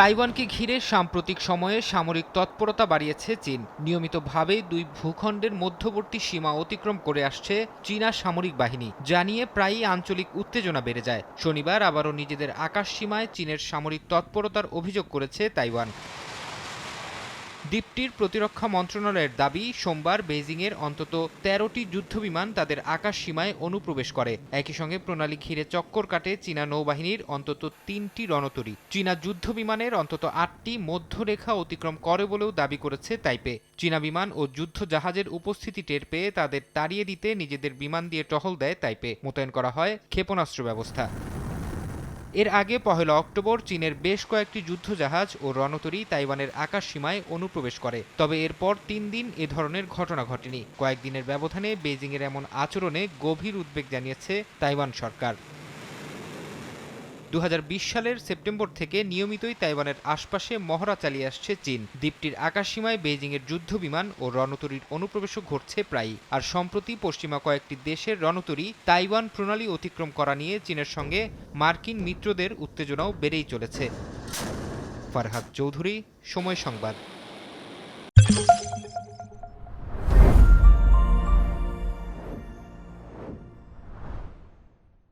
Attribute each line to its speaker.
Speaker 1: তাইওয়ানকে ঘিরে সাম্প্রতিক সময়ে সামরিক তৎপরতা বাড়িয়েছে চীন। নিয়মিতভাবেই দুই ভূখণ্ডের মধ্যবর্তী সীমা অতিক্রম করে আসছে চীনা সামরিক বাহিনী জানিয়ে প্রায়ই আঞ্চলিক উত্তেজনা বেড়ে যায়। শনিবার আবারও নিজেদের আকাশ সীমায় চীনের সামরিক তৎপরতার অভিযোগ করেছে তাইওয়ান। দ্বীপটির প্রতিরক্ষা মন্ত্রণালয়ের দাবি, সোমবার বেইজিংয়ের অন্তত তেরোটি যুদ্ধবিমান তাদের আকাশ সীমায় অনুপ্রবেশ করে। একই সঙ্গে প্রণালী ঘিরে চক্কর কাটে চীনা নৌবাহিনীর অন্তত তিনটি রণতরী। চীনা যুদ্ধবিমানের অন্তত আটটি মধ্যরেখা অতিক্রম করে বলেও দাবি করেছে তাইপে। চীনা বিমান ও যুদ্ধ জাহাজের উপস্থিতি টের পেয়ে তাদের তাড়িয়ে দিতে নিজেদের বিমান দিয়ে টহল দেয় তাইপে। মোতায়েন করা হয় ক্ষেপণাস্ত্র ব্যবস্থা। এর আগে পহেলা অক্টোবর চীনের বেশ কয়েকটি যুদ্ধজাহাজ ও রণতরী তাইওয়ানের আকাশ সীমায় অনুপ্রবেশ করে। তবে এরপর তিন দিন এ ধরনের ঘটনা ঘটেনি। কয়েকদিনের ব্যবধানে বেজিংয়ের এমন আচরণে গভীর উদ্বেগ জানিয়েছে তাইওয়ান সরকার। দু হাজার বিশ সালের সেপ্টেম্বর থেকে নিয়মিতই তাইওয়ানের আশপাশে মহড়া চালিয়ে আসছে চীন। দ্বীপটির আকাশসীমায় বেইজিংয়ের যুদ্ধ বিমান ও রণতরীর অনুপ্রবেশও ঘটছে প্রায়ই। আর সম্প্রতি পশ্চিমা কয়েকটি দেশের রণতরী তাইওয়ান প্রণালী অতিক্রম করা নিয়ে চীনের সঙ্গে মার্কিন মিত্রদের উত্তেজনাও বেড়েই চলেছে। ফারহাদ চৌধুরী, সময় সংবাদ।